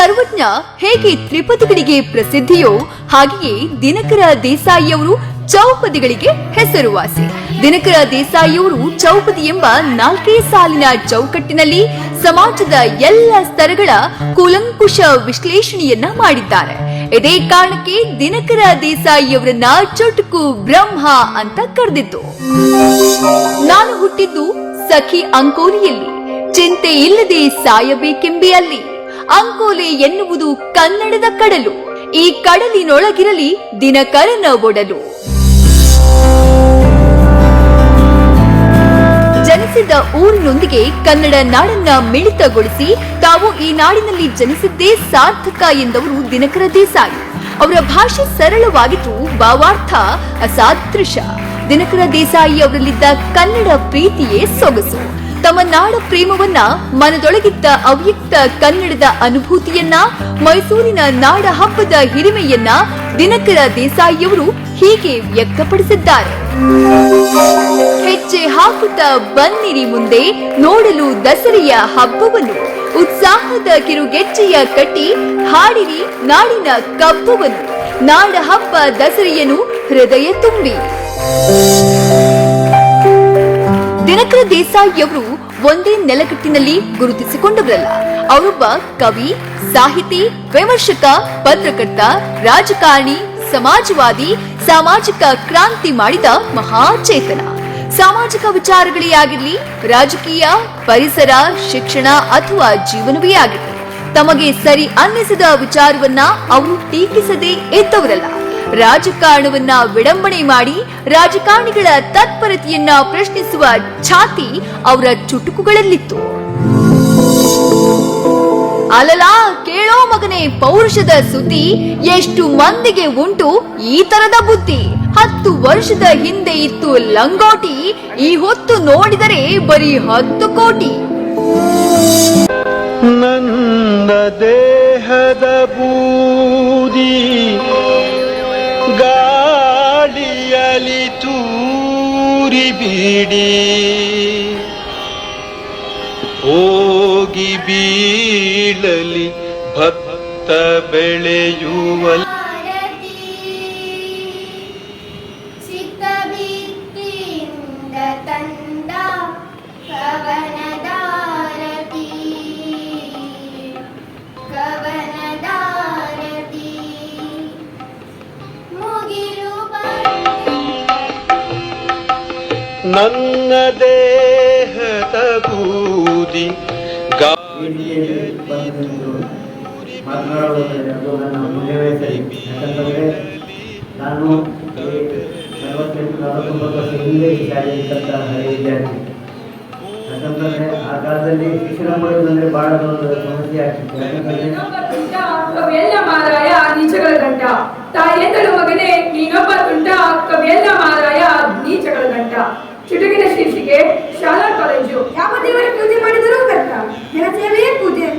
ಸರ್ವಜ್ಞ ಹೇಗೆ ತ್ರಿಪದಿಗಳಿಗೆ ಪ್ರಸಿದ್ಧಿಯೋ ಹಾಗೆಯೇ ದಿನಕರ ದೇಸಾಯಿಯವರು ಚೌಪದಿಗಳಿಗೆ ಹೆಸರುವಾಸಿ. ದಿನಕರ ದೇಸಾಯಿಯವರು ಚೌಪದಿ ಎಂಬ ನಾಲ್ಕೇ ಸಾಲಿನ ಚೌಕಟ್ಟಿನಲ್ಲಿ ಸಮಾಜದ ಎಲ್ಲ ಸ್ತರಗಳ ಕೂಲಂಕುಷ ವಿಶ್ಲೇಷಣೆಯನ್ನ ಮಾಡಿದ್ದಾರೆ. ಇದೇ ಕಾರಣಕ್ಕೆ ದಿನಕರ ದೇಸಾಯಿಯವರನ್ನ ಚುಟುಕು ಬ್ರಹ್ಮ ಅಂತ ಕರೆದಿತ್ತು. ನಾನು ಹುಟ್ಟಿದ್ದು ಸಖಿ ಅಂಕೋಲಿಯಲ್ಲಿ. ಚಿಂತೆ ಇಲ್ಲದೆ ಸಾಯಬೇಕೆಂಬಿ ಅಲ್ಲಿ. ಅಂಕೋಲೆ ಎನ್ನುವುದು ಕನ್ನಡದ ಕಡಲು. ಈ ಕಡಲಿನೊಳಗಿರಲಿ ದಿನಕರನ ಒಡಲು. ಜನಿಸಿದ ಊರಿನೊಂದಿಗೆ ಕನ್ನಡ ನಾಡನ್ನ ಮಿಳಿತಗೊಳಿಸಿ ತಾವು ಈ ನಾಡಿನಲ್ಲಿ ಜನಿಸಿದ್ದೇ ಸಾರ್ಥಕ ಎಂದವರು ದಿನಕರ ದೇಸಾಯಿ. ಅವರ ಭಾಷೆ ಸರಳವಾಗಿದ್ದು ಭಾವಾರ್ಥ ಅಸಾದೃಶ ದಿನಕರ ದೇಸಾಯಿ ಅವರಲ್ಲಿದ್ದ ಕನ್ನಡ ಪ್ರೀತಿಯೇ ಸೊಗಸು. ತಮ್ಮ ನಾಡ ಪ್ರೇಮವನ್ನ ಮನದೊಳಗಿದ್ದ ಅವ್ಯಕ್ತ ಕನ್ನಡದ ಅನುಭೂತಿಯನ್ನ, ಮೈಸೂರಿನ ನಾಡ ಹಬ್ಬದ ಹಿರಿಮೆಯನ್ನ ದಿನಕರ ದೇಸಾಯಿಯವರು ಹೀಗೆ ವ್ಯಕ್ತಪಡಿಸಿದ್ದಾರೆ. ಹೆಜ್ಜೆ ಹಾಕುತ್ತಾ ಬನ್ನಿರಿ ಮುಂದೆ ನೋಡಲು ದಸರೆಯ ಹಬ್ಬವನ್ನು. ಉತ್ಸಾಹದ ಕಿರುಗೆಜ್ಜೆಯ ಕಟ್ಟಿ ಹಾಡಿರಿ ನಾಡಿನ ಕಬ್ಬವನ್ನು. ನಾಡ ಹಬ್ಬ ದಸರೆಯನ್ನು ಹೃದಯ ತುಂಬಿ. ದಿನಕರ ದೇಸಾಯಿಯವರು ಒಂದೇ ನೆಲಗಟ್ಟಿನಲ್ಲಿ ಗುರುತಿಸಿಕೊಂಡವರಲ್ಲ. ಅವರೊಬ್ಬ ಕವಿ, ಸಾಹಿತಿ, ವಿಮರ್ಶಕ, ಪತ್ರಕರ್ತ, ರಾಜಕಾರಣಿ, ಸಮಾಜವಾದಿ, ಸಾಮಾಜಿಕ ಕ್ರಾಂತಿ ಮಾಡಿದ ಮಹಾಚೇತನ. ಸಾಮಾಜಿಕ ವಿಚಾರಗಳೇ ಆಗಿರಲಿ, ರಾಜಕೀಯ, ಪರಿಸರ, ಶಿಕ್ಷಣ ಅಥವಾ ಜೀವನವೇ ಆಗಿರಲಿ, ತಮಗೆ ಸರಿ ಅನ್ನಿಸಿದ ವಿಚಾರವನ್ನ ಅವರು ಟೀಕಿಸದೇ ಇದ್ದವರಲ್ಲ. ರಾಜಕಾರಣವನ್ನ ವಿಡಂಬಣೆ ಮಾಡಿ ರಾಜಕಾರಣಿಗಳ ತತ್ಪರತೆಯನ್ನ ಪ್ರಶ್ನಿಸುವ ಛಾತಿ ಅವರ ಚುಟುಕುಗಳಲ್ಲಿತ್ತು. ಅಲಲಾ, ಕೇಳೋ ಮಗನೇ, ಪೌರುಷದ ಸುದ್ದಿ ಎಷ್ಟು ಮಂದಿಗೆ ಉಂಟು ಈ ತರದ ಬುದ್ಧಿ? ಹತ್ತು ವರ್ಷದ ಹಿಂದೆ ಇತ್ತು ಲಂಗೋಟಿ, ಈ ಹೊತ್ತು ನೋಡಿದರೆ ಬರೀ ಹತ್ತು ಕೋಟಿ. ನನ್ನ ಬಿಡಿ. ಹೋಗಿ ಬೀಳಲಿ ಭತ್ತ ಬೆಳೆಯುವಲ್ಲಿ. ನನ್ನ ದೇಹ ಬೂದಿ ವೇದಿಕೆಯಲ್ಲಿ ಬಂದು ಮಾತನಾಡುವುದರಿಂದ ಅದು ನನ್ನ ಮುಂದೆ ಯಾಕಂತಂದರೆ ನಾನು ನಲವತ್ತೆಂಟು ನಲವತ್ತೊಂಬತ್ತು ವರ್ಷ ಹಿಂದೆ ಈ ಶಾಲೆಯಲ್ಲಿ ಕಲಿತ ಹಳೆಯ ವಿದ್ಯಾರ್ಥಿ ಯಾಕಂತಂದರೆ ಆ ಕಾಲದಲ್ಲಿ ಶಿಕ್ಷಣ ಪಡೆಯುವುದಂದರೆ ಭಾಳ ಒಂದು ಸಮಸ್ಯೆ ಆಗ್ತಿತ್ತು ಯಾಕಂತಂದರೆ буде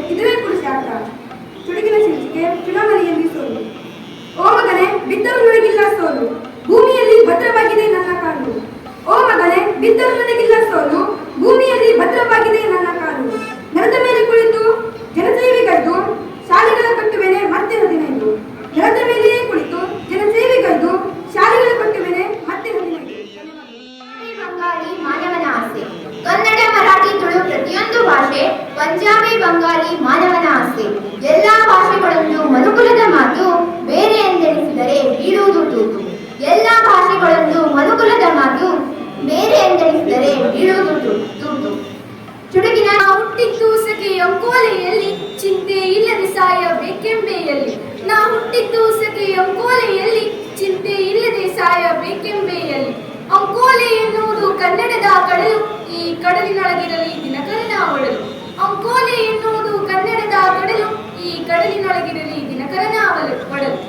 ಮನುಕುಲದ ಮಾತು ಬೇರೆ ಎಂದೆನಿಸಿದರೆ ಬೀಳುವುದು ತೂತು ಎಲ್ಲ ಭಾಷೆಗಳಲ್ಲೂ ಮನುಕುಲದ ಮಾತು ಬೇರೆ ಎಂದೆನಿಸಿದರೆ ಬೀಳುವುದು ತೂತು ಚುಡುಗಿನ ಹುಟ್ಟಿದ್ದು ಸಖಿ ಅಂಕೋಲೆಯಲ್ಲಿ ಚಿಂತೆ ಇಲ್ಲದೆ ಸಾಯಬೇಕೆಂಬೆಯಲ್ಲಿ ನಾ ಹುಟ್ಟಿದ್ದು ಸಖಿ ಅಂಕೋಲೆಯಲ್ಲಿ ಚಿಂತೆ ಇಲ್ಲದೆ ಸಾಯಬೇಕೆಂಬೆಯಲ್ಲಿ ಅಂಕೋಲೆ ಎನ್ನುವುದು ಕನ್ನಡದ ಕಡಲು, ಈ ಕಡಲಿನೊಳಗಿರಲಿ ದಿನಕರನ ಒಡಲು. ಅಂಕೋಲೆ ಎನ್ನುವುದು ಈ ಕಡಲಿನೊಳಗಿರಲಿ ದಿನಕರನ ಅವಲು ಒಡಲು.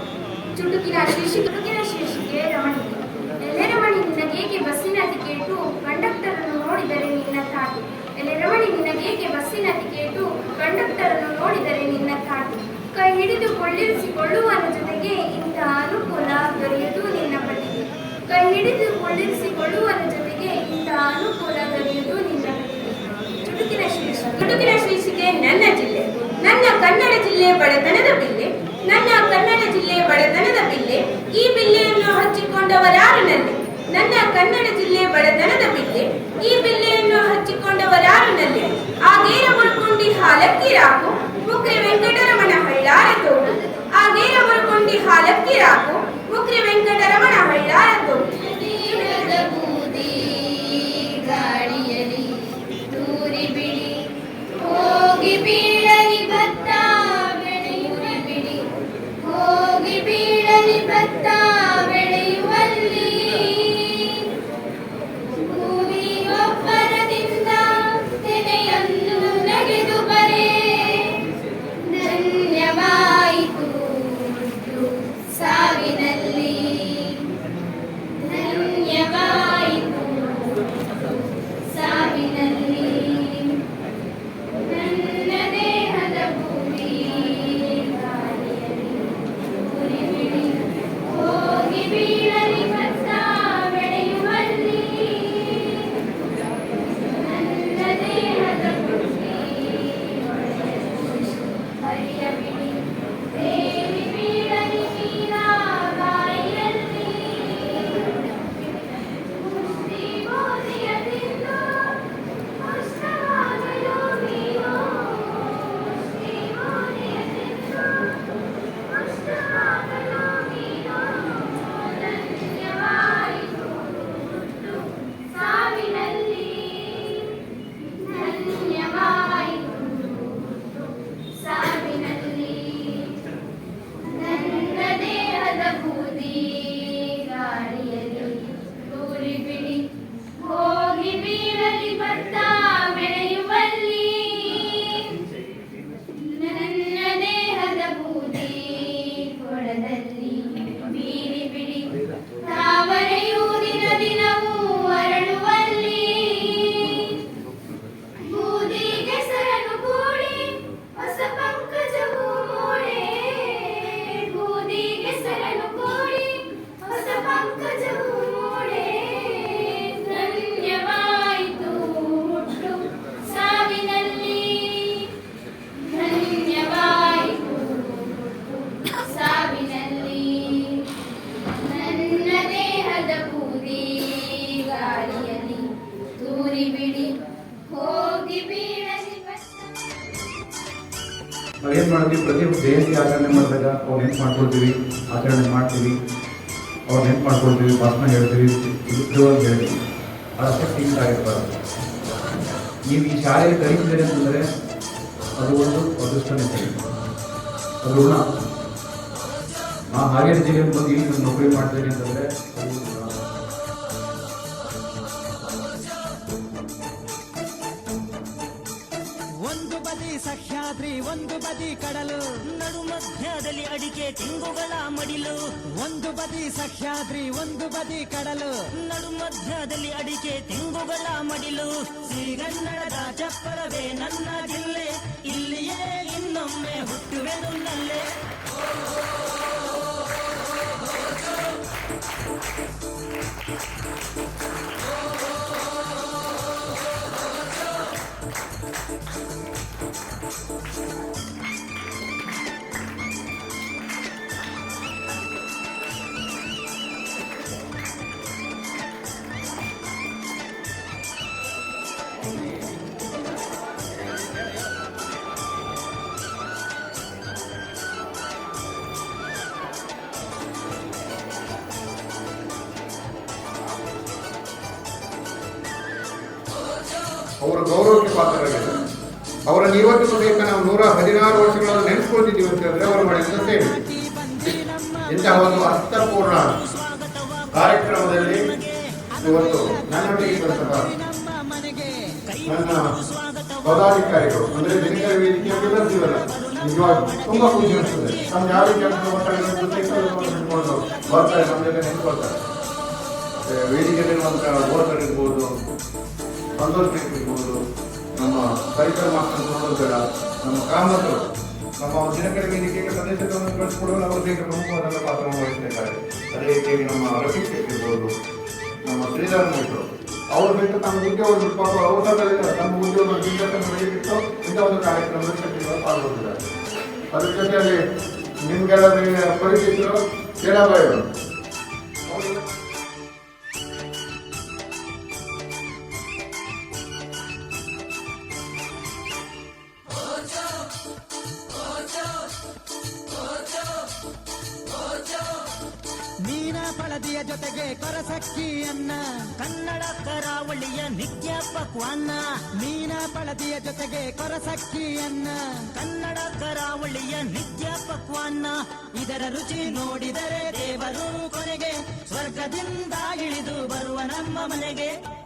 ಚುಟುಕಿನ ಶೀರ್ಷಿಕೆ ಚುಟುಕಿನ ಶೀರ್ಷಿಕೆ ರಮಣಿ. ಎಲೆ ರಮಣಿ ನಿನಗೇಕೆ ಬಸ್ಸಿನ ಟಿಕೆಟು ಕಂಡಕ್ಟರ್ ಅನ್ನು ನೋಡಿದರೆ ನಿನ್ನ ಕಾಟು ಎಲೆ ರಮಣಿ ನಿನಗೇಕೆ ಬಸ್ಸಿನ ಟಿಕೆಟು ಕಂಡಕ್ಟರ್ ಅನ್ನು ನೋಡಿದರೆ ನಿನ್ನ ಕಾಟು ಕೈ ಹಿಡಿದು ಕೊಳ್ಳಿರಿಸಿಕೊಳ್ಳುವನ ಜೊತೆಗೆ ಇಂತಹ ಅನುಕೂಲ ದೊರೆಯುವುದು ನಿನ್ನ ಬಳಿಗೆ. ಕೈ ಹಿಡಿದು ಕೊಳ್ಳಿರಿಸಿಕೊಳ್ಳುವನ ಜೊತೆಗೆ ಇಂತಹ ಅನುಕೂಲ ದೊರೆಯುವುದು ನಿನ್ನ ಬದಿಗೆ ಚುಟುಕಿನ ಶೀರ್ಷಿಕೆ ಚುಟುಕಿನ ಶೀರ್ಷಿಕೆ ನನ್ನ ಜಿಲ್ಲೆ ನನ್ನ ಕನ್ನಡ ಜಿಲ್ಲೆ ಬಡತನದ ಬಿಲ್ಲೆ ನನ್ನ ಕನ್ನಡ ಜಿಲ್ಲೆ ಬಡತನದ ಬಿಲ್ಲೆ ಈ ಬಿಲ್ಲೆಯನ್ನು ಹಚ್ಚಿಕೊಂಡವರಾರನಲ್ಲಿ, ನನ್ನ ಕನ್ನಡ ಜಿಲ್ಲೆ ಬಡತನದ ಬಿಲ್ಲೆ ಈ ಬಿಲ್ಲೆಯನ್ನು ಆ ಆಗೇರ ಮುರ್ಕುಂಡಿ ಹಾಲಕ್ಕಿ ರಾಕು, ಮುಕ್ರಿ ವೆಂಕಟರಮಣ ನಾವು ಏನು ಮಾಡ್ತೀವಿ ಪ್ರತಿಯೊಂದು ಜಯಂತಿ ಆಚರಣೆ ಮಾಡಿದಾಗ ಅವ್ರು ನೆನ್ಪು ಮಾಡ್ಕೊಳ್ತೀವಿ, ಆಚರಣೆ ಮಾಡ್ತೀವಿ, ಅವ್ರು ನೆನ್ಪು ಮಾಡ್ಕೊಳ್ತೀವಿ ಭಾಷಣ ಹೇಳ್ತೀವಿ ಉದ್ಯೋಗ ಹೇಳ್ತೀವಿ. ಅದಕ್ಕೆ ಸೀಮಿತ ಆಗಿರ್ಬಾರ್ದು. ನೀವು ಈ ಶಾಲೆಗೆ ಕಲಿತಿದ್ದೀರಿ ಅಂತಂದರೆ ಅದು ಒಂದು ಅದೃಷ್ಟನೇ ಸರಿ. ಅದು ಋಣ. ನಾ ಹಾವೇರಿ ಜಿಲ್ಲೆಯಲ್ಲಿ ಬಂದು ಇಲ್ಲಿ ನೌಕರಿ ಮಾಡ್ತೀನಿ ಅಂತಂದರೆ ಒಂದು ಬದಿ ಕಡಲು, ನಡು ಮಧ್ಯದಲ್ಲಿ ಅಡಿಕೆ ತೆಂಗುಗಳ ಮಡಿಲು. ಒಂದು ಬದಿ ಸಖ್ಯಾದ್ರಿ ಒಂದು ಬದಿ ಕಡಲು, ನಡು ಮಧ್ಯದಲ್ಲಿ ಅಡಿಕೆ ತೆಂಗುಗಳ ಮಡಿಲು. ಶ್ರೀಗನ್ನಡದ ಚಪ್ಪರವೇ ನನ್ನ ಜಿಲ್ಲೆ, ಇಲ್ಲಿಯೇ ಇನ್ನೊಮ್ಮೆ ಹುಟ್ಟುವೆನು ನಲ್ಲೆ. ಅವರ ಗೌರವಕ್ಕೆ ಪಾತ್ರರಾಗಿದ್ದಾರೆ. ಅವರ ಇವತ್ತಿಗೂ ಸಹಿತ ನಾವು ನೂರ ಹದಿನಾರು ವರ್ಷಗಳನ್ನು ನೆನೆಸ್ಕೊಳ್ತಿದ್ದೀವಿ ಅಂತ ಹೇಳಿದ್ರೆ ಅವರು ಮಾಡಿದ ಸೇವೆ ಇಂತಹ ಒಂದು ಅರ್ಥಪೂರ್ಣ ಕಾರ್ಯಕ್ರಮದಲ್ಲಿ ಇವತ್ತು ನನ್ನೊಟ್ಟಿಗೆ ನನ್ನ ಪದಾಧಿಕಾರಿಗಳು. ಅಂದ್ರೆ ಬೆಂಗಳೂರು ವೇದಿಕೆಯಲ್ಲಿ ಬರ್ತೀವಲ್ಲ ನಿಜವಾಗಿ ತುಂಬಾ ಖುಷಿ ಅನಿಸ್ತದೆ ನಮ್ಗೆ ಯಾವ ಕೆಲಸ ಒಟ್ಟಾಗಿ ಹಿಡ್ಕೊಂಡು ಬರ್ತಾರೆ ಜೊತೆ ನಿಂತ್ಕೊಳ್ತಾರೆ. ಮತ್ತೆ ವೇದಿಕೆಯಲ್ಲಿರುವಂತಹ ವೋಟರ್ ಇರ್ಬೋದು ಸಂತೋಷ್ ಇರ್ಬೋದು ನಮ್ಮ ಪರಿಸರ ಮಾಸ್ಟರ್ ನೋಡೋದರ ನಮ್ಮ ಕಾಮತರು, ನಮ್ಮ ದಿನಕರಿಗೆ ವೇದಿಕೆಗೆ ಸಂದೇಶಗಳನ್ನು ಕಳಿಸ್ಕೊಡುವಲ್ಲಿ ಅವರು ಬೇಗ ಪ್ರಮುಖವಾದ ಪಾತ್ರವನ್ನು ವಹಿಸಿದ್ದಾರೆ. ಅದೇ ರೀತಿಯಾಗಿ ನಮ್ಮ ರಫೀಕ್ ಇರ್ಬೋದು, ನಮ್ಮ ಶ್ರೀಧರ್ ನಾಯ್ಕರು ಅವರು ಬಿಟ್ಟು ತಮ್ಮ ಉದ್ಯೋಗ ಪಾಪ ಅವಸರದಲ್ಲಿ ತಮ್ಮ ಉದ್ಯೋಗ ಬಿಟ್ಟು ಇಂಥ ಒಂದು ಕಾರ್ಯಕ್ರಮದಲ್ಲಿ ಶಕ್ತಿಗಳು ಪಾಲ್ಗೊಂಡಿದ್ದಾರೆ. ಅದ್ರ ಜೊತೆಯಲ್ಲಿ ನಿಮ್ಗೆಲ್ಲ ಪರಿಚಿತರು ಕೇಳಬಾಯವರು ಜೊತೆಗೆ ಕೊರಸಕ್ಕಿಯನ್ನ. ಕನ್ನಡ ಕರಾವಳಿಯ ನಿತ್ಯ ಪಕ್ವಾನ್ನ ಮೀನ ಬಳದಿಯ ಜೊತೆಗೆ ಕೊರಸಕ್ಕಿಯನ್ನ. ಕನ್ನಡ ಕರಾವಳಿಯ ನಿತ್ಯ ಪಕ್ವಾನ್ನ ಇದರ ರುಚಿ ನೋಡಿದರೆ ದೇವರು ಕೊನೆಗೆ ಸ್ವರ್ಗದಿಂದ ಇಳಿದು ಬರುವ ನಮ್ಮ ಮನೆಗೆ.